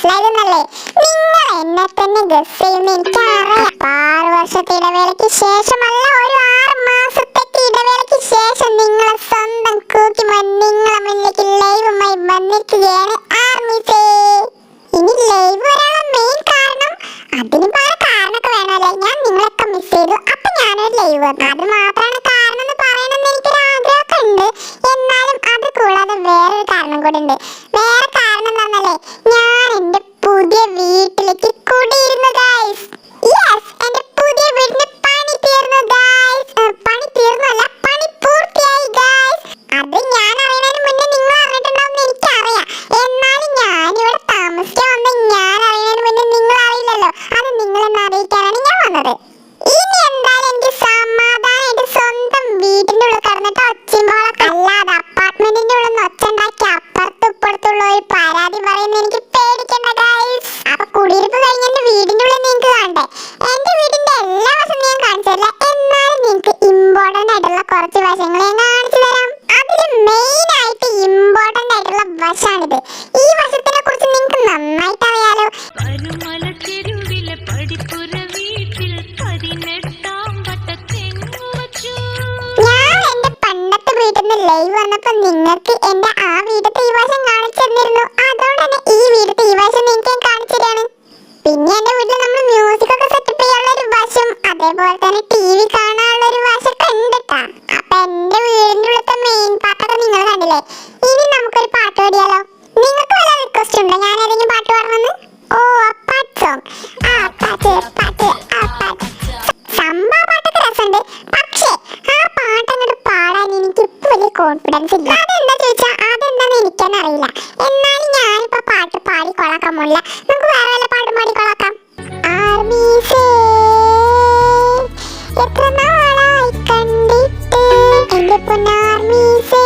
എന്നെ തന്നെ ഗസ് ചെയ്യുന്ന എനിക്കറിയാം ആറ് വർഷത്തെ ഇടവേളയ്ക്ക് ശേഷമല്ല ഒരു ആറ് മാസത്തേക്ക് ഇടവേളയ്ക്ക് ശേഷം നിങ്ങളെ സ്വന്തം കൂക്കിമോൻ നിങ്ങളെ മുന്നിലേക്ക് ലൈവുമായി വന്നിരിക്കുകയാണ് ആർമിസേ. ഇനി ലൈവ് വരാനുള്ള മെയിൻ കാരണം അതിന് പല കാരണമൊക്കെ വേണമല്ലേ? ഞാൻ നിങ്ങളൊക്കെ മിസ് ചെയ്തു. അപ്പൊ ഞാനൊരു ലൈവ് വന്നു. അത് മാത്രമാണ് കാരണം എന്ന് പറയണമെന്ന് എനിക്കൊരു ആഗ്രഹമൊക്കെ ഉണ്ട്. എന്നാലും അത് കൂടാതെ വേറൊരു കാരണം കൂടെ ഉണ്ട്. വേറെ കാരണം എന്താണെന്നല്ലേ അത് ഞാൻ അറിയണതിന് മുന്നേ നിങ്ങൾ അറിഞ്ഞിട്ടുണ്ടാവും എനിക്കറിയാം. എന്നാലും ഞാനിവിടെ താമസിക്കാൻ വന്ന ഞാൻ അറിയണതിന് മുന്നേ നിങ്ങൾ അറിയില്ലല്ലോ. അത് നിങ്ങളെന്ന് അറിയിക്കാനാണ് ഞാൻ വന്നത്. ഇനി എന്തായാലും എനിക്ക് സമാധാനമായിട്ട് സ്വന്തം വീടിന്റെ ഉള്ളിൽ കിടന്നിട്ട് ഒച്ചയുമ്പോളൊക്കെ അല്ലാതെ അപ്പാർട്ട്മെന്റിന്റെ ഉള്ളിൽ നിന്ന് ഒച്ച അപ്പുറത്തും ഇപ്പുറത്തുള്ള ഒരു പരാതി പറയുന്ന എനിക്ക് പേടിക്കണ്ട ഗൈസ് അപ്പൊ കുടിയിരുപ്പ് കഴിഞ്ഞ എന്റെ വീടിന്റെ ഉള്ളിൽ നിങ്ങൾക്ക് കാണണ്ടേ? എന്റെ വീടിന്റെ എല്ലാ വശം ഞാൻ കാണിച്ചു തരില്ല. എന്നാലും നിങ്ങൾക്ക് ഇമ്പോർട്ടന്റ് ആയിട്ടുള്ള കുറച്ച് വശങ്ങൾ ഞാൻ ലൈവ് വന്നപ്പോ നിങ്ങൾക്ക് എന്റെ ആ വീടത്തെ ഈ വശം കാണിച്ചു തന്നിരുന്നു അതുകൊണ്ട് തന്നെ ഈ വീടത്തെ ഈ വശം നിങ്ങൾക്ക് കാണിച്ചു തരാണ്. പിന്നെ എന്റെ വീട്ടിൽ നമ്മൾ മ്യൂസിക് ഒക്കെ സെറ്റപ്പ് ചെയ്യാനുള്ള ഒരു വശം അതേപോലെ തന്നെ ടി വി കാണാനുള്ള ഒരു വശം കണ്ടിട്ടാ അപ്പൊ എന്റെ വീടിന്റെ ഉള്ളത്തെ മെയിൻ പാട്ടൊക്കെ നിങ്ങൾ കണ്ടില്ലേ? കോൺഫിഡൻസ് ഇല്ല. അതെന്താ ചോദിച്ചാ അതെന്താന്ന് എനിക്കെന്നെ അറിയില്ല എന്നാലും ഞാനിപ്പോ പാട്ട് പാടിക്കൊള്ളാക്കാൻ പോണില്ല നമുക്ക് വേറെ വല്ല പാട്ടും പാടിക്കൊള്ളാക്കാം എത്ര നാളായി കണ്ടിട്ട്? എന്റെ പൊന്നാർമീസേ